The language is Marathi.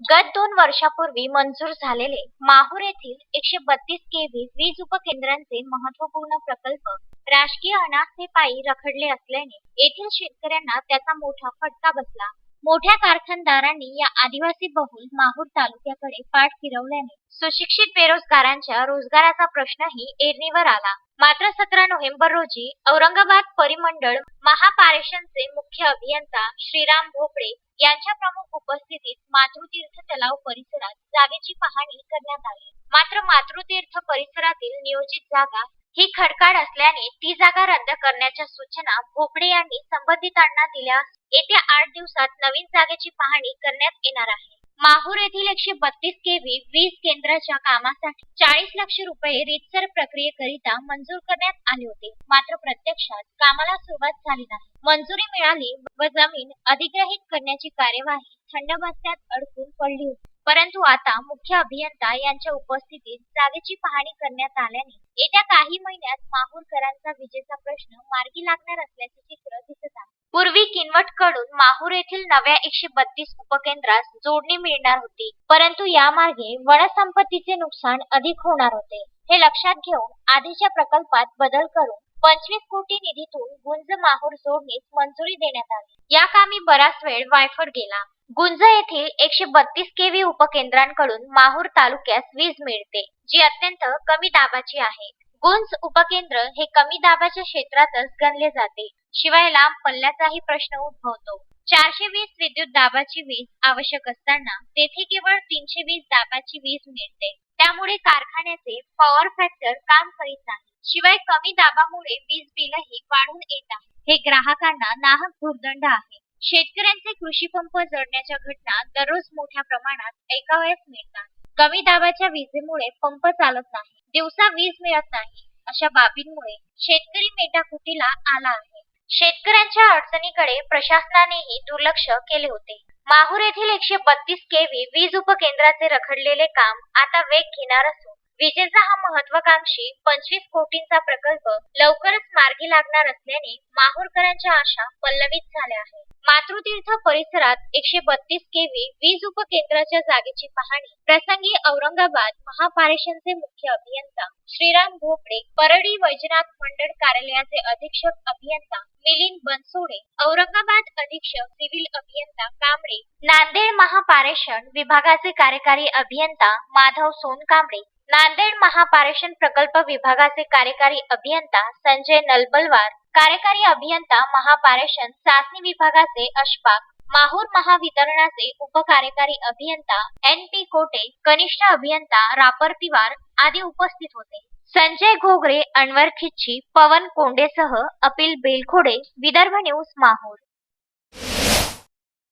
गत दोन वर्षापूर्वी मंजूर झालेले माहूर येथील एकशे बत्तीस केव्ही वीज उपकेंद्रांचे महत्त्वपूर्ण प्रकल्प राजकीय अनास्थेपायी रखडले असल्याने येथील शेतकऱ्यांना त्याचा मोठा फटका बसला. मोठ्या कारखानदारांनी या आदिवासी बहुल माहूर तालुक्याकडे पाठ फिरवल्याने सुशिक्षित बेरोजगारांच्या रोजगाराचा प्रश्नही ऐरणीवर आला. मात्र सतरा नोव्हेंबर रोजी औरंगाबाद परिमंडळ महापारेषणचे मुख्य अभियंता श्रीराम भोपळे यांच्या प्रमुख उपस्थितीत मातृतीर्थ तलाव परिसरात जागेची पाहणी करण्यात आली. मात्र मातृतीर्थ परिसरातील नियोजित जागा ही खडकाळ असल्याने ती जागा रद्द करण्याच्या सूचना भोपळे यांनी संबंधितांना दिल्या येत्या आठ दिवसात नवीन जागेची पाहणी करण्यात येणार आहे. माहूर येथील एकशे बत्तीस केव्ही वीज केंद्राच्या कामासाठी चाळीस लक्ष रुपये रीतसर प्रक्रियेकरिता मंजूर करण्यात आले होते. मात्र प्रत्यक्षात कामाला सुरुवात झाली नाही. मंजुरी मिळाली व जमीन अधिग्रहित करण्याची कार्यवाही थंड बसण्यात अडकून पडली होती. परंतु आता मुख्य अभियंता यांच्या उपस्थितीत जागेची पाहणी करण्यात आल्याने येत्या काही महिन्यात माहूरकरांचा विजेचा प्रश्न मार्गी लागणार असल्याचे चित्र दिसत आहे. पूर्वी किनवटकडून माहूर येथील नव्या एकशे बत्तीस उपकेंद्रास जोडणी मिळणार होती परंतु यामार्गे वनसंपत्तीचे नुकसान अधिक होणार होते. हे लक्षात घेऊन आधीच्या प्रकल्पात बदल करून पंचवीस कोटी निधीतून गुंज माहूर जोडणीस मंजुरी देण्यात आली. या कामी बराच वेळ वायफळ गेला. गुंज येथील एकशे बत्तीस केव्ही उपकेंद्रांकडून माहूर तालुक्यास वीज मिळते जी अत्यंत कमी दाबाची आहे. गुंज उपकेंद्र हे कमी दाबाच्या क्षेत्रातच गणले जाते शिवाय लांब पल्ल्याचाही प्रश्न उद्भवतो. चारशे वीस विद्युत दाबाची वीज आवश्यक असताना तेथे केवळ तीनशे वीस दाबाची वीज मिळते. त्यामुळे कारखान्याचे पॉवर फॅक्टर काम करीत नाही. शिवाय कमी दाबामुळे वीज बिलही वाढून येत आहे. हे ग्राहकांना नाहक भूर्दंड आहे. शेतकऱ्यांचे कृषी पंप जळण्याच्या घटना दररोज मोठ्या प्रमाणात ऐकावयास मिळतात. कमी दाबाच्या विजेमुळे पंप चालत नाही. दिवसा वीज मिळत नाही. अशा बाबींमुळे शेतकरी मेटाकुटीला आला आहे. शेतकऱ्यांच्या अडचणीकडे प्रशासनानेही दुर्लक्ष केले होते. माहूर येथील एकशे बत्तीस केव्ही वीज उपकेंद्राचे रखडलेले काम आता वेग घेणार असून विजेचा हा महत्वाकांक्षी पंचवीस कोटींचा प्रकल्प लवकरच मार्गी लागणार असल्याने माहूरकरांच्या आशा पल्लवित झाल्या आहेत. मातृतीर्थ परिसरात एकशे बत्तीस केव्ही वीज उपकेंद्राच्या जागेची पाहणी. प्रसंगी औरंगाबाद महापारेषणचे मुख्य अभियंता श्रीराम भोपळे परळी वैजनाथ मंडळ कार्यालयाचे अधीक्षक अभियंता मिलिंद बनसोडे औरंगाबाद अधीक्षक सिव्हिल अभियंता कांबळे नांदेड महापारेषण विभागाचे कार्यकारी अभियंता माधव सोनकांबळे नांदेड महापारेषण प्रकल्प विभागाचे कार्यकारी अभियंता संजय नलबलवार कार्यकारी अभियंता महापारेषण चाचणी विभागाचे अशफाक माहूर महावितरणाचे उपकार्यकारी अभियंता एन पी कोटे कनिष्ठ अभियंता रापर तिवार आदी उपस्थित होते. संजय घोगरे अनवर खिच्ची पवन कोंडेसह अपिल बेलखोडे विदर्भ न्यूज माहूर.